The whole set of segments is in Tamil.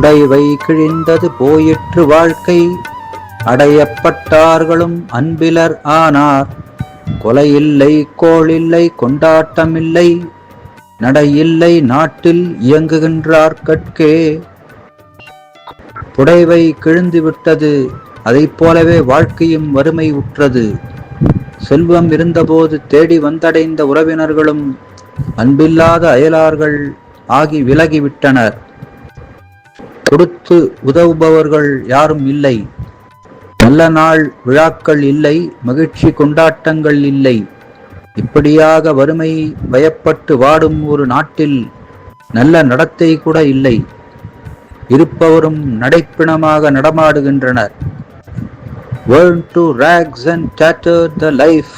உடைவை கிழிந்தது போயிற்று வாழ்க்கை. அடையப்பட்டார்களும் அன்பிலர் ஆனார். கொலையில்லை கோளில்லை கொண்டாட்டமில்லை. நடையில்லை நாட்டில் இயங்குகின்றார் கட்கே புடைவை கிழிந்து விட்டது அதைப் போலவே வாழ்க்கையும் வறுமை உற்றது செல்வம் இருந்தபோது தேடி வந்தடைந்த உறவினர்களும் அன்பில்லாத அயலார்கள் ஆகி விலகிவிட்டனர். கொடுத்து உதவுபவர்கள் யாரும் இல்லை. நல்ல நாள் விழாக்கள் இல்லை மகிழ்ச்சி கொண்டாட்டங்கள் இல்லை. இப்படியாக வறுமை பயப்பட்டு வாடும் ஒரு நாட்டில் நல்ல நடத்தை கூட இல்லை. இருப்பவரும் நடைப்பிணமாக நடமாடுகின்றனர். Burn to rags and tattered the life,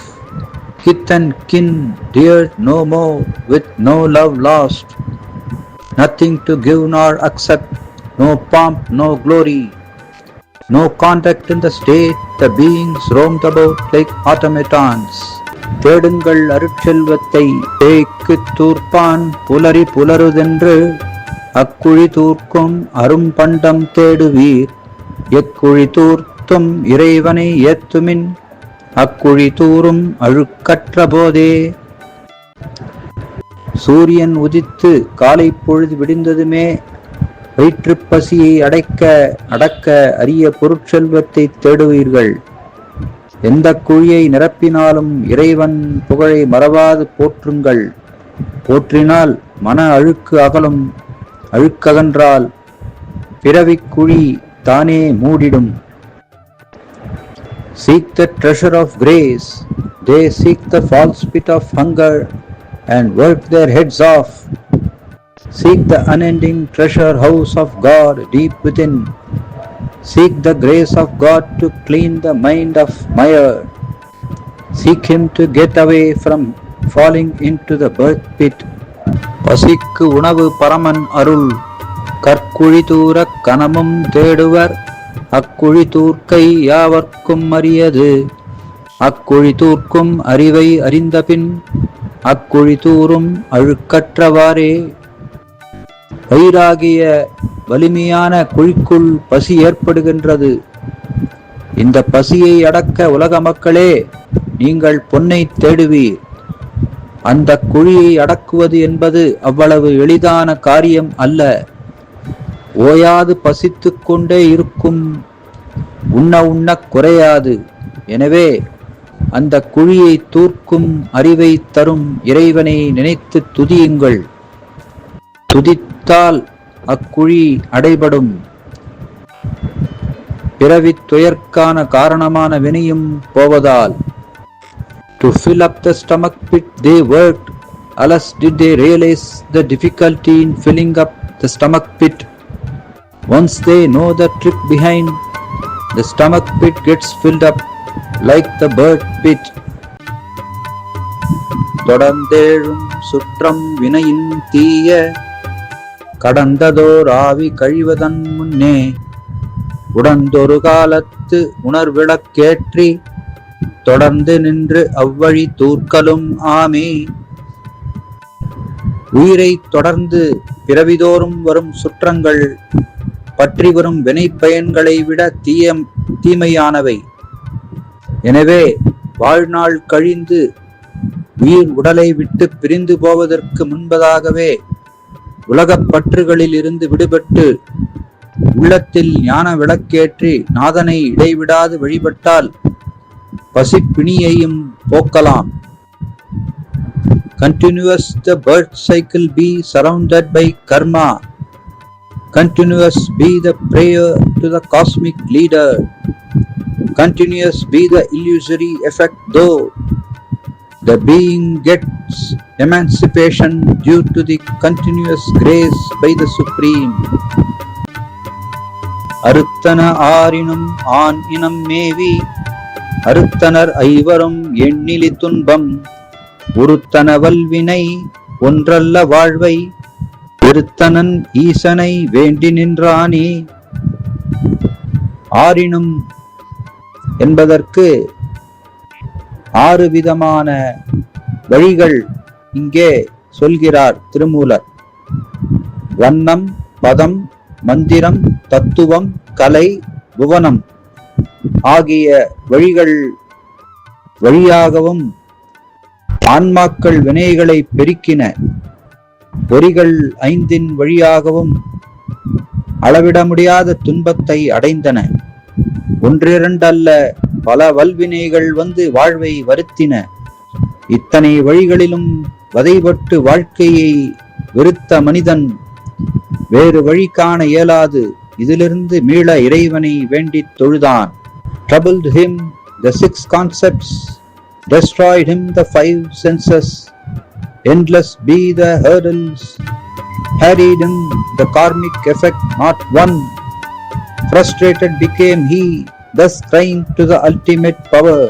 kith and kin dear no more, with no love lost, nothing to give nor accept, no pomp, no glory, no contact in the state, the beings roamed about like automatons. தேடுங்கள் அருட்செல்வத்தை. தேய்க்கு தூர்ப்பான் புலரி புலருதென்று அக்குழி தூர்க்கும் அரும்பண்டம் தேடுவீர். எக்குழி தூர்த்தும் இறைவனை ஏத்துமின். அக்குழி தூரும் அழுக்கற்ற போதே. சூரியன் உதித்து காலை பொழுது விடிந்ததுமே வயிற்றுப் பசியை அடைக்க அடக்க அரிய பொருட்செல்வத்தை தேடுவீர்கள். எந்த குழியை நிரப்பினாலும் இறைவன் புகழை மறவாது போற்றுங்கள். போற்றினால் மன அழுக்கு அகலும் அழுக்ககன்றால் பிறவிக்குழி தானே மூடிடும். Seek the treasure of grace, they seek the false pit of hunger and work their heads off. Seek the unending treasure house of God deep within. Seek the grace of God to clean the mind of mire. Seek Him to get away from falling into the birth pit. பசிக்கு உணவு பரமன் அருள் கற்குழி தூரக் கனமும் தேடுவர் அக்குழி தூர்க்கை யாவர்க்கும் அறியது அக்குழி தூர்க்கும் அறிவை அறிந்தபின் அக்குழி தூரும் அழுக்கற்றவாறே கயிறாகிய வலிமையான குழிக்குள் பசி ஏற்படுகின்றது. இந்த பசியை அடக்க உலக மக்களே நீங்கள் பொன்னை தேடுவீர். அந்த குழியை அடக்குவது என்பது அவ்வளவு எளிதான காரியம் அல்ல. ஓயாது பசித்து கொண்டே இருக்கும் உண்ண உண்ண குறையாது. எனவே அந்த குழியை தூர்க்கும் அறிவை தரும் இறைவனை நினைத்து துதியுங்கள். துதித்தால் அக்குழி அடைபடும் பிறவித் துயர்க்கான காரணமான வினையும் போவதால் to fill up the stomach pit they work alas did they realise the difficulty in filling up the stomach pit once they know the trip behind the stomach pit gets filled up like the bird pit தொடர்ந்தேழும் சுற்றம் வினையின் தீய கடந்ததோர் ஆவி கழிவதன் முன்னே உடந்தொரு காலத்து உணர்விளக்கேற்றி தொடர்ந்து நின்று அவ்வழி தூர்க்கலும் ஆமே. உயிரை தொடர்ந்து பிறவிதோறும் வரும் சுற்றங்கள் பற்றி வரும் வினை பயன்களை விட தீய தீமையானவை. எனவே வாழ்நாள் கழிந்து உயிர் உடலை விட்டு பிரிந்து போவதற்கு முன்பதாகவே உலகப் பற்றுகளில் இருந்து விடுபட்டு உள்ளத்தில் ஞான விளக்கேற்றி நாதனை இடைவிடாது வழிபட்டால் பசிப்பிணியையும் போக்கலாம் continuous the birth cycle be surrounded by karma continuous be the prayer to the cosmic leader continuous be the illusory effect though the being gets emancipation due to the continuous grace by the supreme. அறுத்தன ஆறினும் ஆண் இனம் மேவி அறுத்தனர் ஐவரும் எண்ணிலி துன்பம். உறுத்தன வல்வினை ஒன்றல்ல வாழ்வை இருத்தனன் ஈசனை வேண்டி நின்றானே. ஆறினும் என்பதற்கு ஆறு விதமான வழிகள் இங்கே சொல்கிறார் திருமூலர். வண்ணம் பதம் மந்திரம் தத்துவம் கலை புவனம் ஆகிய வழிகள் வழியாகவும் ஆன்மாக்கள் வினைகளை பெருக்கின. பொறிகள் ஐந்தின் வழியாகவும் அளவிட முடியாத துன்பத்தை அடைந்தன. ஒன்றிரண்டல்ல பல வல்வினைகள் வந்து வாழ்வை வருத்தின. இத்தனை வழிகளிலும் வதைபட்டு வாழ்க்கையை வெறுத்த மனிதன் வேறு வழி காண இயலாது இதிலிருந்து மீள இறைவனை வேண்டித் தொழுதான் troubled him the six concepts destroyed him the five senses endless be the hurdles harried him the karmic effect not one frustrated became he thus crying to the ultimate power